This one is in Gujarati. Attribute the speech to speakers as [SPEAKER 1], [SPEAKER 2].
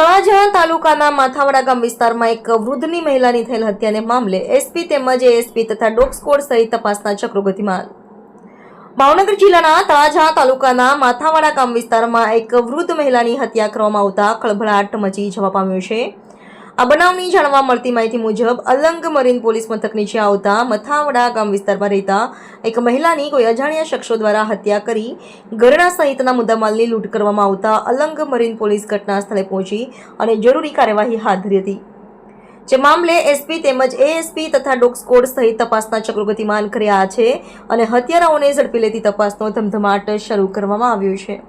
[SPEAKER 1] તળાજા તાલુકાના માથાવાડા ગામ વિસ્તારમાં એક વૃદ્ધની મહિલાની થયેલ હત્યાને મામલે એસપી તેમજ એએસપી તથા ડોગ સહિત તપાસના ચક્રો ગતિમાન ભાવનગર જિલ્લાના તળાજા તાલુકાના માથાવાડા ગામ વિસ્તારમાં એક વૃદ્ધ મહિલાની હત્યા કરવામાં આવતા ખળભળાટ મચી જવા પામ્યો છે. આ બનાવની જાણવા મળતી માહિતી મુજબ, અલંગ મરીન પોલીસ મથક નીચે આવતા મથાવડા ગામ વિસ્તારમાં રહેતા એક મહિલાની કોઈ અજાણ્યા શખ્સો દ્વારા હત્યા કરી ઘરના સહિતના મુદ્દામાલની લૂંટ કરવામાં આવતા અલંગ મરીન પોલીસ ઘટના સ્થળે પહોંચી અને જરૂરી કાર્યવાહી હાથ ધરી હતી. જે મામલે એસપી તેમજ એએસપી તથા ડોગ સ્કોડ સહિત તપાસના ચક્રો ગતિમાન કર્યા છે અને હત્યારાઓને ઝડપી લેતી તપાસનો ધમધમાટ શરૂ કરવામાં આવ્યો છે.